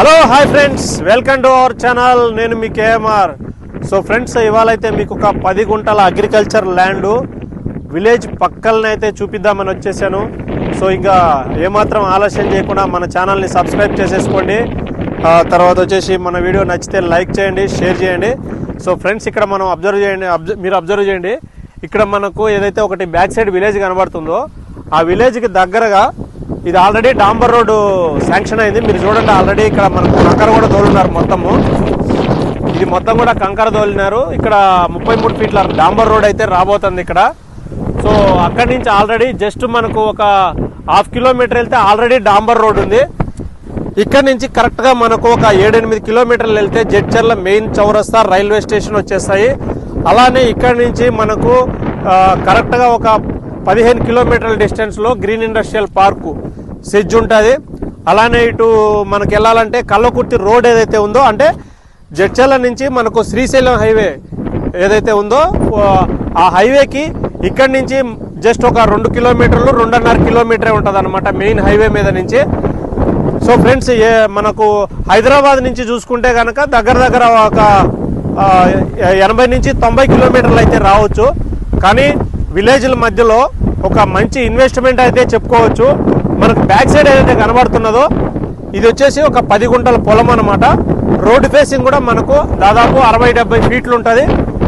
Hello hi friends welcome to our channel నేను మీ KMR. So friends ఇవాళ అయితే మీకు ఒక పది గుంటల అగ్రికల్చర్ ల్యాండ్ విలేజ్ పక్కలనైతే అయితే చూపిద్దామని వచ్చేసాను. సో ఇంకా ఏమాత్రం ఆలస్యం చేయకుండా మన ఛానల్ని సబ్స్క్రైబ్ చేసేసుకోండి. తర్వాత వచ్చేసి మన వీడియో నచ్చితే లైక్ చేయండి షేర్ చేయండి. సో ఫ్రెండ్స్ ఇక్కడ మనం అబ్జర్వ్ చేయండి మీరు అబ్జర్వ్ చేయండి. ఇక్కడ మనకు ఏదైతే ఒకటి బ్యాక్ సైడ్ విలేజ్ కనబడుతుందో ఆ విలేజ్కి దగ్గరగా ఇది ఆల్రెడీ డాంబర్ రోడ్డు శాంక్షన్ అయింది. మీరు చూడండి ఆల్రెడీ ఇక్కడ మనకు కంకర కూడా తోలున్నారు మొత్తము. ఇది మొత్తం కూడా కంకర తోలినారు. ఇక్కడ ముప్పై మూడు ఫీట్ల డాంబర్ రోడ్ అయితే రాబోతుంది ఇక్కడ. సో అక్కడి నుంచి ఆల్రెడీ జస్ట్ మనకు ఒక హాఫ్ కిలోమీటర్ వెళ్తే ఆల్రెడీ డాంబర్ రోడ్ ఉంది. ఇక్కడ నుంచి కరెక్ట్గా మనకు ఒక ఏడెనిమిది కిలోమీటర్లు వెళ్తే జడ్చర్ల మెయిన్ చౌరస్తా రైల్వే స్టేషన్ వచ్చేస్తాయి. అలానే ఇక్కడ నుంచి మనకు కరెక్ట్గా ఒక పదిహేను కిలోమీటర్ల డిస్టెన్స్లో గ్రీన్ ఇండస్ట్రియల్ పార్కు సెజ్ ఉంటుంది. అలానే ఇటు మనకు వెళ్ళాలంటే కల్లకుర్తి రోడ్ ఏదైతే ఉందో అంటే జడ్చల నుంచి మనకు శ్రీశైలం హైవే ఏదైతే ఉందో ఆ- హైవేకి ఇక్కడి నుంచి జస్ట్ ఒక రెండు కిలోమీటర్లు రెండున్నర కిలోమీటరే ఉంటుంది అనమాట మెయిన్ హైవే మీద నుంచి. సో ఫ్రెండ్స్ ఏ మనకు హైదరాబాద్ నుంచి చూసుకుంటే కనుక దగ్గర దగ్గర ఒక ఎనభై నుంచి తొంభై కిలోమీటర్లు అయితే రావచ్చు. కానీ విలేజ్ల మధ్యలో ఒక మంచి ఇన్వెస్ట్మెంట్ అయితే చెప్పుకోవచ్చు. మనకు బ్యాక్ సైడ్ ఏదైతే కనబడుతున్నదో ఇది వచ్చేసి ఒక పది గుంటల పొలం అనమాట రోడ్డు ఫేసింగ్ కూడా మనకు దాదాపు అరవై డెబ్బై ఫీట్లు ఉంటుంది.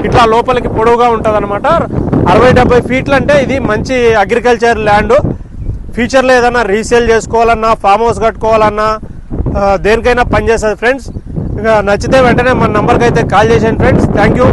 ఇట్లా లోపలికి పొడవుగా ఉంటుంది అనమాట అరవై డెబ్బై ఫీట్లు అంటే ఇది మంచి అగ్రికల్చర్ ల్యాండ్ ఫ్యూచర్లో ఏదైనా రీసేల్ చేసుకోవాలన్నా ఫామ్ హౌస్ కట్టుకోవాలన్నా దేనికైనా పనిచేస్తుంది. ఫ్రెండ్స్ ఇంకా నచ్చితే వెంటనే మన నెంబర్కి అయితే కాల్ చేసాను ఫ్రెండ్స్ థ్యాంక్ యూ